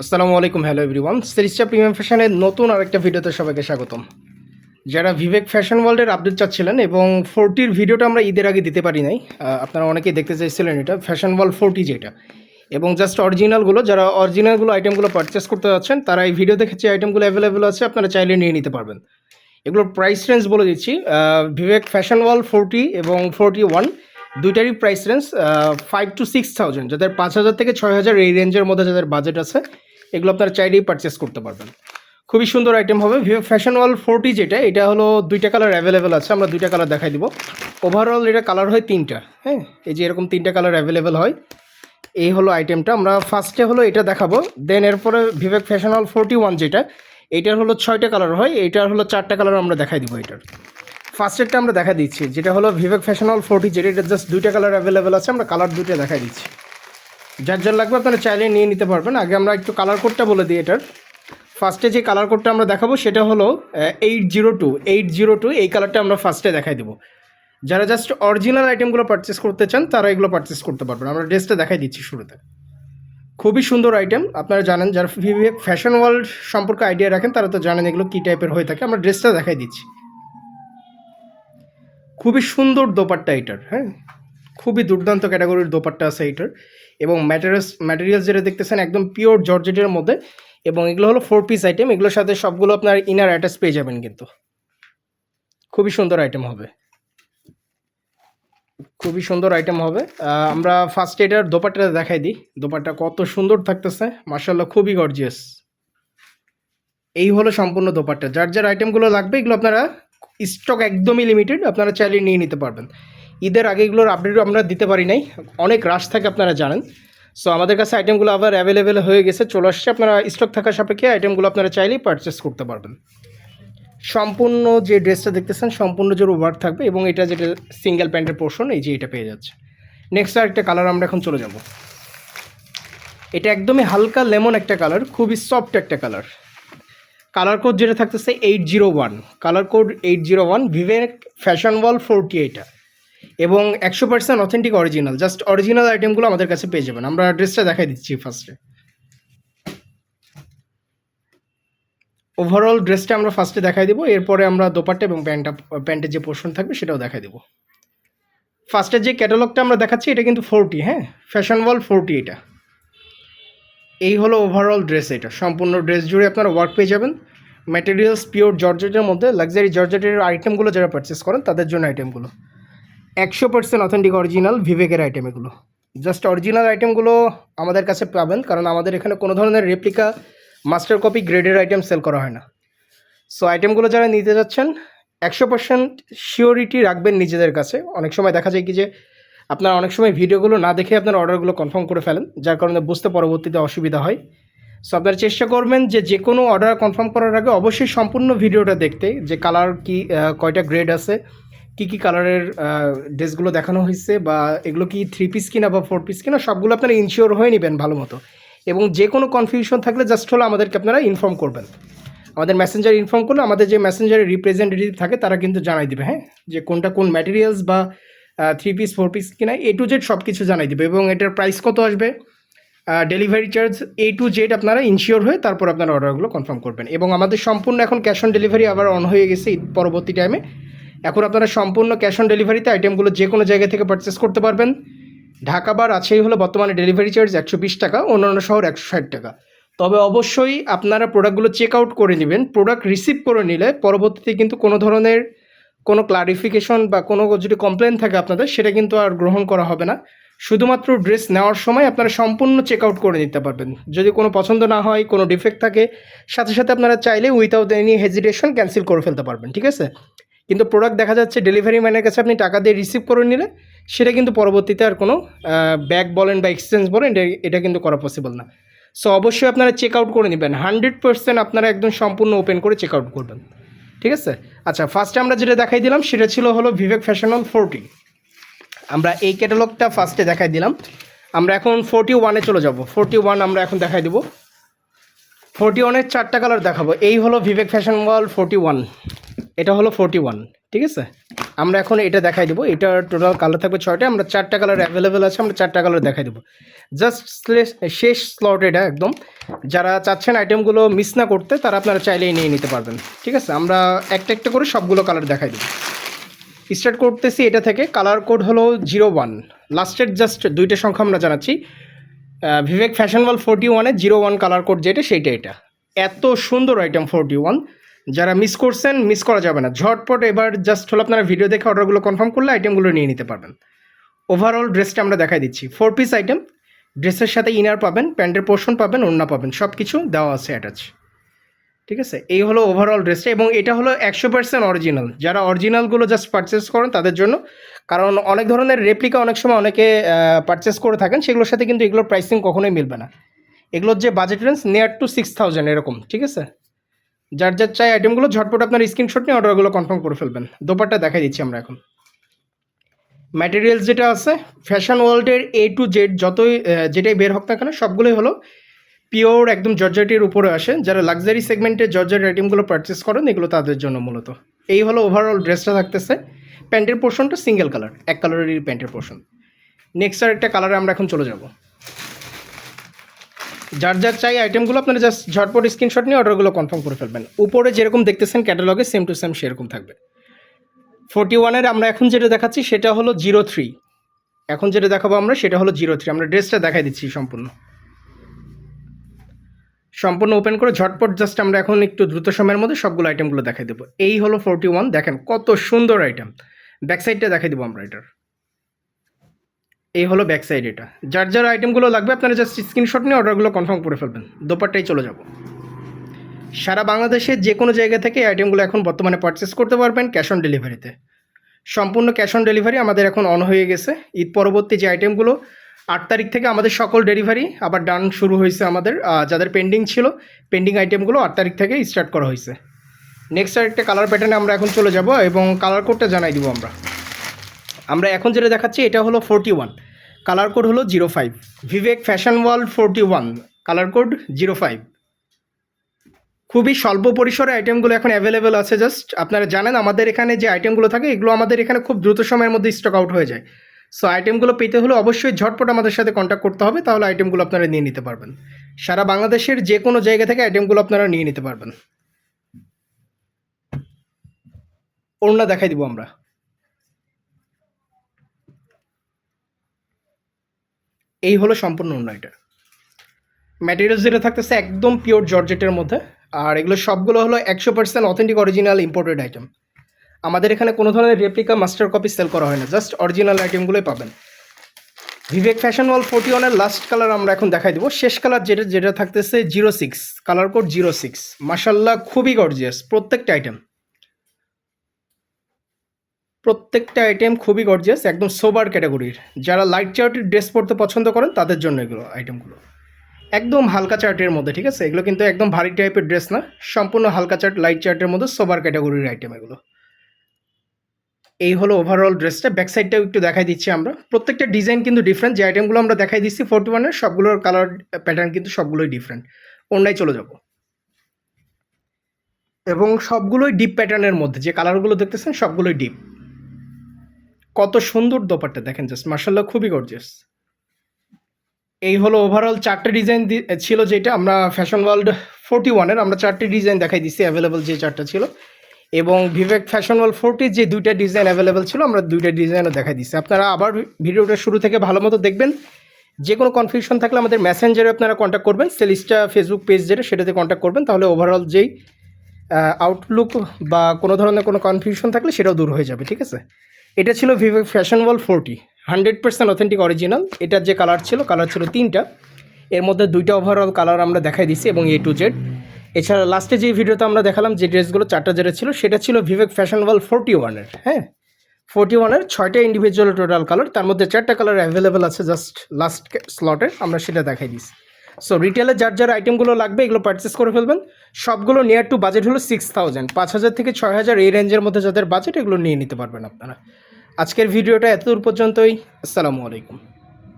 আসসালামু আলাইকুম hello everyone সিরিজটা প্রিমিয়াম ফ্যাশনের নতুন আরেকটা ভিডিওতে সবাইকে স্বাগতম। যারা বিবেক ফ্যাশন ওয়ার্ল্ডের আপডেট চাচ্ছিলেন এবং ফোরটির ভিডিওটা আমরা ঈদের আগে দিতে পারি নাই আপনারা অনেকেই দেখতে চাইছিলেন এটা ফ্যাশন ওয়ার্ল্ড ফোরটি যেটা। এবং জাস্ট অরিজিনালগুলো যারা অরিজিনালগুলো আইটেমগুলো পারচেস করতে যাচ্ছেন, তারা এই ভিডিও দেখে যে আইটেমগুলো অ্যাভেলেবেল আছে, আপনারা চাইলে নিয়ে নিতে পারবেন। এগুলোর প্রাইস রেঞ্জ বলে দিচ্ছি বিবেক ফ্যাশন ওয়ার্ল্ড ফোরটি এবং ফোরটি ওয়ান দুইটারই price range five to six thousand যাদের পাঁচ হাজার থেকে ছয় হাজার এই রেঞ্জের মধ্যে যাদের বাজেট আছে এগুলো আপনারা চাইলেই পারচেস করতে পারবেন। খুবই সুন্দর আইটেম হবে। ফ্যাশন ওয়াল ফোরটি যেটা, এটা হলো দুইটা কালার অ্যাভেলেবেল আছে, আমরা দুইটা কালার দেখাই দিব। ওভারঅল এটা কালার হয় তিনটা হ্যাঁ? এই যে এরকম তিনটা কালার অ্যাভেলেবেল হয়। এই হলো আইটেমটা আমরা ফার্স্টে হলো এটা দেখাবো। দেন এরপরে Vivek fashion world forty one যেটা এইটার হলো ছয়টা কালার হয় এইটার হলো চারটা কালার আমরা দেখাই দিব এটার। ফার্স্টেরটা আমরা দেখা দিচ্ছি, যেটা হলো ভিভেক ফ্যাশন ওয়াল ফোরটি যেটা, এটা জাস্ট দুইটা কালার অ্যাভেলেবেল আছে, আমরা কালার দুইটা দেখাই দিচ্ছি। যার যার লাগবে আপনারা চাইলে নিয়ে নিতে পারবেন। আগে আমরা একটু কালার কোডটা বলে দিই এটার। ফার্স্টে যে কালার কোডটা আমরা দেখাবো, সেটা হলো eight zero two eight zero two এই কালারটা আমরা ফার্স্টে দেখাই দেবো। যারা জাস্ট অরিজিনাল আইটেমগুলো পারচেস করতে চান, তারা এগুলো পারচেস করতে পারবেন। আমরা ড্রেসটা দেখাই দিচ্ছি শুরুতে। খুবই সুন্দর আইটেম আপনারা জানেন, যারা ফ্যাশন ওয়ার্ল্ড সম্পর্কে আইডিয়া রাখেন, তারা তো জানেন এগুলো কী টাইপের হয়ে থাকে। আমরা ড্রেসটা দেখাই দিচ্ছি। খুবই সুন্দর দোপাট্টা এটার হ্যাঁ? খুবই দুর্দান্ত ক্যাটাগরির দোপাট্টা আছে এটার এবং ম্যাটেরিয়ালস ম্যাটেরিয়ালস যেটা দেখতেছেন একদম পিওর জর্জেটের মধ্যে। এবং এগুলো হলো ফোর পিস আইটেম এগুলোর সাথে সবগুলো আপনার ইনার অ্যাটাচ পেয়ে যাবেন কিন্তু। খুবই সুন্দর আইটেম হবে। খুবই সুন্দর আইটেম হবে। আমরা ফার্স্ট এটার দোপাট্টাটা দেখাই দিই। দোপাট্টা কত সুন্দর থাকতেছে। মার্শাল্লাহ খুবই গর্জিয়াস এই হলো সম্পূর্ণ দোপাট্টা। যার যার আইটেমগুলো লাগবে, এগুলো আপনারা স্টক একদমই লিমিটেড আপনারা চাইলে নিয়ে নিতে পারবেন। ঈদের আগে এগুলোর আপডেট আমরা দিতে পারি নাই। অনেক রাশ থাকে আপনারা জানেন। সো আমাদের কাছে আইটেমগুলো আবার অ্যাভেলেবেল হয়ে গেছে। চলে আসছে আপনারা স্টক থাকা সাপেক্ষে আইটেমগুলো আপনারা চাইলেই পারচেস করতে পারবেন। সম্পূর্ণ যে ড্রেসটা দেখতেছেন, সম্পূর্ণ যে ওয়ার্ক থাকবে এবং এটা যেটা সিঙ্গেল প্যান্টের পোর্শন এই যে এটা পেয়ে যাচ্ছে। নেক্সট আরেকটা কালার আমরা এখন চলে যাব। এটা একদমই হালকা লেমন একটা কালার খুবই সফট একটা কালার কালার কোড যেটা থাকতেছে eight zero one colour code eight zero one Vivek fashion world forty এইটা এবং একশো percent authentic original just original আইটেমগুলো আমাদের কাছে পেয়ে যাবেন। আমরা ড্রেসটা দেখাই দিচ্ছি ফার্স্টে ওভারঅল ড্রেসটা আমরা ফার্স্টে দেখাই দেবো, এরপরে আমরা দোপাট্টা এবং প্যান্টটা প্যান্টের যে পোর্শন থাকবে সেটাও দেখাই দেবো। ফার্স্টের যে ক্যাটালগটা আমরা দেখাচ্ছি, এটা কিন্তু ফোরটি হ্যাঁ? ফ্যাশন ওয়াল ফোরটি এটা। এই হলো ওভারঅল ড্রেস এটা। সম্পূর্ণ ড্রেস জুড়ে আপনারা ওয়ার্ক পেয়ে যাবেন। ম্যাটেরিয়ালস পিওর জর্জেটের মধ্যে লাক্সারি জর্জেটের আইটেমগুলো যারা পারচেস করেন, তাদের জন্য আইটেমগুলো একশো পার্সেন্ট অথেন্টিক অরিজিনাল ভিভেকের আইটেম এগুলো। জাস্ট অরিজিনাল আইটেমগুলো আমাদের কাছে পাবেন, কারণ আমাদের এখানে কোনো ধরনের রেপ্লিকা মাস্টার কপি গ্রেডের আইটেম সেল করা হয় না। সো আইটেমগুলো যারা নিতে যাচ্ছেন, একশো পার্সেন্ট শিওরিটি রাখবেন নিজেদের কাছে। অনেক সময় দেখা যায় কি যে, আপনারা অনেক সময় ভিডিওগুলো না দেখে আপনার অর্ডারগুলো কনফার্ম করে ফেলেন, যার কারণে বুঝতে পরবর্তীতে অসুবিধা হয়। সো আপনারা চেষ্টা করবেন যে যে কোনো অর্ডার কনফার্ম করার আগে অবশ্যই সম্পূর্ণ ভিডিওটা দেখতে, যে কালার কি কয়টা গ্রেড আছে। কি কি কালারের ড্রেসগুলো দেখানো হয়েছে বা এগুলো কি থ্রি পিস কিনা বা ফোর পিস কিনা, সবগুলো আপনারা ইনশিওর হয়ে নেবেন ভালো মতো। এবং যে কোনো কনফিউশন থাকলে জাস্ট হলো আমাদেরকে আপনারা ইনফর্ম করবেন। আমাদের মেসেঞ্জার ইনফর্ম করলে আমাদের যে মেসেঞ্জারের রিপ্রেজেন্টেটিভ থাকে, তারা কিন্তু জানাই দেবে হ্যাঁ? যে কোনটা কোন ম্যাটেরিয়ালস বা থ্রি পিস ফোর পিস কিনা এ টু জেড সব কিছু জানাই দেবে এবং এটার প্রাইস কত আসবে? Delivery charge A to Z আপনারা ইনশিওর হয়ে তারপর আপনারা অর্ডারগুলো কনফার্ম করবেন। এবং আমাদের সম্পূর্ণ এখন ক্যাশ অন ডেলিভারি আবার অন হয়ে গেছে পরবর্তী টাইমে এখন আপনারা সম্পূর্ণ ক্যাশ অন ডেলিভারিতে আইটেমগুলো যে কোনো জায়গা থেকে পারচেস করতে পারবেন। ঢাকা বার আছেই হলো বর্তমানে ডেলিভারি চার্জ একশো বিশ টাকা, অন্যান্য শহর একশো ষাট টাকা। তবে অবশ্যই আপনারা প্রোডাক্টগুলো চেক আউট করে নেবেন প্রোডাক্ট রিসিভ করে নিলে পরবর্তীতে কিন্তু কোনো ধরনের কোনো ক্লারিফিকেশন বা কোনো যদি কমপ্লেন থাকে আপনাদের, সেটা কিন্তু আর গ্রহণ করা হবে না। শুধুমাত্র ড্রেস নেওয়ার সময় আপনারা সম্পূর্ণ চেক আউট করে নিতে পারবেন। যদি কোনো পছন্দ না হয়, কোনো ডিফেক্ট থাকে, সাথে সাথে আপনারা চাইলে উইথাউট এনি হেজিটেশন ক্যান্সেল করে ফেলতে পারবেন, ঠিক আছে? কিন্তু প্রোডাক্ট দেখা যাচ্ছে ডেলিভারি ম্যানের কাছে আপনি টাকা দিয়ে রিসিভ করে নিলে, সেটা কিন্তু পরবর্তীতে আর কোনো ব্যাক বলেন বা এক্সচেঞ্জ বলেন, এটা- কিন্তু করা পসিবল না। সো অবশ্যই আপনারা চেক আউট করে নেবেন। হান্ড্রেড পার্সেন্ট আপনারা একদম সম্পূর্ণ ওপেন করে চেক আউট করবেন। ঠিক আছে? আচ্ছা ফার্স্টে আমরা যেটা দেখাই দিলাম, সেটা ছিল হলো ভিভেক ফ্যাশনাল ফোরটি আমরা এই ক্যাটালগটা ফার্স্টে দেখাই দিলাম। আমরা এখন ফোরটি ওয়ানে চলে যাব। ফোরটি ওয়ান আমরা এখন দেখাই দেবো। ফোরটি ওয়ানের চারটা কালার দেখাবো। এই হলো Vivek fashion world forty one এটা হলো ফোরটি ওয়ান ঠিক আছে? আমরা এখন এটা দেখাই দেবো। এটা টোটাল কালার থাকবে ছয়টা, আমরা চারটা কালার অ্যাভেলেবেল আছে, আমরা চারটা কালার দেখাই দেবো। জাস্ট শেষ স্লট এটা একদম। যারা চাচ্ছেন আইটেমগুলো মিস না করতে, তারা আপনারা চাইলেই নিয়ে নিতে পারবেন, ঠিক আছে? আমরা একটা একটা করে সবগুলো কালার দেখাই দেবো। স্টার্ট করতেছি এটা থেকে কালার কোড হলো জিরো ওয়ান লাস্টের জাস্ট দুইটা সংখ্যা আমরা জানাচ্ছি। বিবেক ফ্যাশন ওয়াল ফোরটি ওয়ানে জিরো ওয়ান কালার কোড যেটা, সেইটা এটা। এত সুন্দর আইটেম ফোরটি ওয়ান যারা মিস করছেন মিস করা যাবে না। ঝটপট এবার জাস্ট হলো আপনারা ভিডিও দেখে অর্ডারগুলো কনফার্ম করলে আইটেমগুলো নিয়ে নিতে পারবেন। ওভারঅল ড্রেসটা আমরা দেখাই দিচ্ছি। ফোর পিস আইটেম ড্রেসের সাথে ইনার পাবেন, প্যান্টের পোর্শন পাবেন, ওড়না পাবেন সব কিছু দেওয়া আছে অ্যাটাচ ঠিক আছে? এই হলো ওভারঅল ড্রেসটা এবং এটা হলো একশো পার্সেন্ট অরিজিনাল যারা অরিজিনালগুলো জাস্ট পারচেস করেন তাদের জন্য, কারণ অনেক ধরনের রেপ্লিকা অনেক সময় অনেকে পারচেস করে থাকেন, সেগুলোর সাথে কিন্তু এগুলোর প্রাইসিং কখনোই মিলবে না। এগুলোর যে budget range near to six thousand এরকম। ঠিক আছে? যার যার চাই আইটেমগুলো ঝটপট আপনার স্ক্রিনশট নিয়ে অর্ডারগুলো কনফার্ম করে ফেলবেন। দোপারটা দেখাই দিচ্ছি আমরা এখন। ম্যাটেরিয়ালস যেটা আছে ফ্যাশন ওয়ার্ল্ডের এ টু জেড যতই যেটাই বের হোক না কেন, সবগুলোই হলো পিওর একদম জর্জেটের উপরে আসে। যারা লাক্সারি সেগমেন্টের জর্জেট আইটেমগুলো পারচেস করেন, এগুলো তাদের জন্য মূলত। এই হলো ওভারঅল ড্রেসটা থাকতেছে। প্যান্টের পোর্শনটা সিঙ্গেল কালার এক কালারেরই প্যান্টের পোর্শন নেক্সট আর একটা কালারে আমরা এখন চলে যাব। যার যার চাই আইটেমগুলো আপনারা জাস্ট ঝটপট স্ক্রিনশট নিয়ে অর্ডারগুলো কনফার্ম করে ফেলবেন। উপরে যেরকম দেখতেছেন ক্যাটালগে সেম টু সেম সেরকম থাকবে। ফোর্টি ওয়ানের আমরা এখন যেটা দেখাচ্ছি সেটা হলো জিরো থ্রি এখন যেটা দেখাবো আমরা সেটা হলো জিরো থ্রি আমরা ড্রেসটা দেখাই দিচ্ছি সম্পূর্ণ। সম্পূর্ণ ওপেন করে ঝটপট জাস্ট আমরা এখন একটু দ্রুত সময়ের মধ্যে সবগুলো আইটেমগুলো দেখাই দেবো। এই হলো ফোরটি ওয়ান দেখেন কত সুন্দর আইটেম ব্যাক সাইডটা দেখাই দেবো আমরা এটার। এই হলো ব্যাক সাইড এটা। যার যার আইটেমগুলো লাগবে আপনারা জাস্ট স্ক্রিনশট নিয়ে অর্ডারগুলো কনফার্ম করে ফেলবেন। দোপারটাই চলে যাব। সারা বাংলাদেশের যে কোনো জায়গা থেকে এই আইটেমগুলো এখন বর্তমানে পারচেস করতে পারবেন ক্যাশ অন ডেলিভারিতে সম্পূর্ণ ক্যাশ অন ডেলিভারি আমাদের এখন অন হয়ে গেছে। ঈদ পরবর্তী যে আইটেমগুলো আট তারিখ থেকে আমাদের সকল ডেলিভারি আবার ডান শুরু হয়েছে আমাদের যাদের পেন্ডিং ছিল পেন্ডিং আইটেমগুলো আট তারিখ থেকে স্টার্ট করা হয়েছে। নেক্সট আরেকটা কালার প্যাটার্নে আমরা এখন চলে যাব এবং কালার কোডটা জানাই দিব আমরা। আমরা এখন যেটা দেখাচ্ছি, এটা হলো ফোরটি ওয়ান কালার কোড হলো zero five Vivek fashion world forty one colour code zero five খুবই স্বল্প পরিসরে আইটেমগুলো এখন অ্যাভেলেবেল আছে জাস্ট আপনারা জানেন আমাদের এখানে যে আইটেমগুলো থাকে, এগুলো আমাদের এখানে খুব দ্রুত সময়ের মধ্যে স্টক আউট হয়ে যায়। সো আইটেমগুলো পেতে হলে অবশ্যই ঝটপট আমাদের সাথে কন্ট্যাক্ট করতে হবে, তাহলে আইটেমগুলো আপনারা নিয়ে নিতে পারবেন। সারা বাংলাদেশের যে কোনো জায়গা থেকে আইটেমগুলো আপনারা নিয়ে নিতে পারবেন। ওড়না দেখাই দিব আমরা। এই হলো সম্পূর্ণ ওড়না এটা ম্যাটেরিয়ালস যেটা থাকতেছে একদম পিওর জর্জেটের মধ্যে। আর এগুলো সবগুলো হলো একশো percent authentic original imported item আমাদের এখানে কোনো ধরনের রেপ্লিকা মাস্টার কপি সেল করা হয় না। জাস্ট অরিজিনাল আইটেমগুলোই পাবেন। ভিভেক ফ্যাশন ওয়াল ফোর্টি ওয়ানের লাস্ট কালার আমরা এখন দেখাই দেবো। শেষ কালার যেটা যেটা থাকতেছে zero six colour code zero six মাসাল্লাহ খুবই গর্জিয়াস প্রত্যেকটা আইটেম প্রত্যেকটা আইটেম খুবই গর্জিয়াস একদম সোবার ক্যাটাগরির যারা লাইট চার্টের ড্রেস পরতে পছন্দ করেন, তাদের জন্য এগুলো আইটেমগুলো একদম হালকা চার্টের মধ্যে, ঠিক আছে? এগুলো কিন্তু একদম ভারী টাইপের ড্রেস না। সম্পূর্ণ হালকা চার্ট লাইট চার্টের মধ্যে সোবার ক্যাটাগরির আইটেম এগুলো। এই হলো ওভারঅল ড্রেসটা ব্যাক সাইডটাও একটু দেখাই দিচ্ছি আমরা। প্রত্যেকটা ডিজাইন কিন্তু ডিফারেন্ট যে আইটেমগুলো আমরা দেখাই দিচ্ছি ফোর্টি ওয়ানের সবগুলোর কালার প্যাটার্ন কিন্তু সবগুলোই ডিফারেন্ট অন্যায় চলে যাব। এবং সবগুলোই ডিপ প্যাটার্নের মধ্যে। যে কালারগুলো দেখতেছেন, সবগুলোই ডিপ কত সুন্দর দোপাট্টা, দেখেন জাস্ট মার্শাল্লাহ খুবই গর্জিয়াস এই হলো ওভারঅল চারটে ডিজাইন ছিল যেটা আমরা ফ্যাশন ওয়ার্ল্ড ফোর্টি ওয়ানের আমরা চারটে ডিজাইন দেখাই দিচ্ছি অ্যাভেলেবল যে চারটা ছিল। এবং ভিভেক ফ্যাশন ওয়ার্ল্ড ফোর্টির যে দুইটা ডিজাইন অ্যাভেলেবেল ছিল, আমরা দুইটা ডিজাইনও দেখাই দিচ্ছি আপনারা আবার ভিডিওটা শুরু থেকে ভালো মতো দেখবেন। যে কোনো কনফিউশন থাকলে আমাদের মেসেঞ্জারে আপনারা কন্ট্যাক্ট করবেন সেলিস্টা ফেসবুক পেজ যেটা, সেটাতে কন্ট্যাক্ট করবেন। তাহলে ওভারঅল যেই আউটলুক বা কোনো ধরনের কোনো কনফিউশন থাকলে সেটাও দূর হয়ে যাবে, ঠিক আছে? এটা ছিল Vivek fashion world forty hundred percent authentic original এটার যে কালার ছিল কালার ছিল তিনটা। এর মধ্যে দুইটা ওভারঅল কালার আমরা দেখাই দিচ্ছি এবং এ টু জেড এছাড়া লাস্টে যে ভিডিওতে আমরা দেখালাম যে ড্রেসগুলো চারটা যেটা ছিল, সেটা ছিল ভিভেক ফ্যাশন ওয়াল ফোরটি ওয়ানের হ্যাঁ? ফোরটি ওয়ানের ছয়টা ইন্ডিভিজুয়াল টোটাল কালার তার মধ্যে চারটা কালার অ্যাভেলেবেল আছে জাস্ট লাস্ট স্লটের আমরা সেটা দেখাই দিচ্ছি সো রিটেলে যার যার আইটেমগুলো লাগবে, এগুলো পারচেস করে ফেলবেন। সবগুলো নিয়ার টু বাজেট হলো সিক্স থাউজেন্ড পাঁচ হাজার থেকে ছয় হাজার এই রেঞ্জের মধ্যে যাদের বাজেট এগুলো নিয়ে নিতে পারবেন আপনারা। আজকের ভিডিওটা এতদূর পর্যন্তই। আসসালামু আলাইকুম।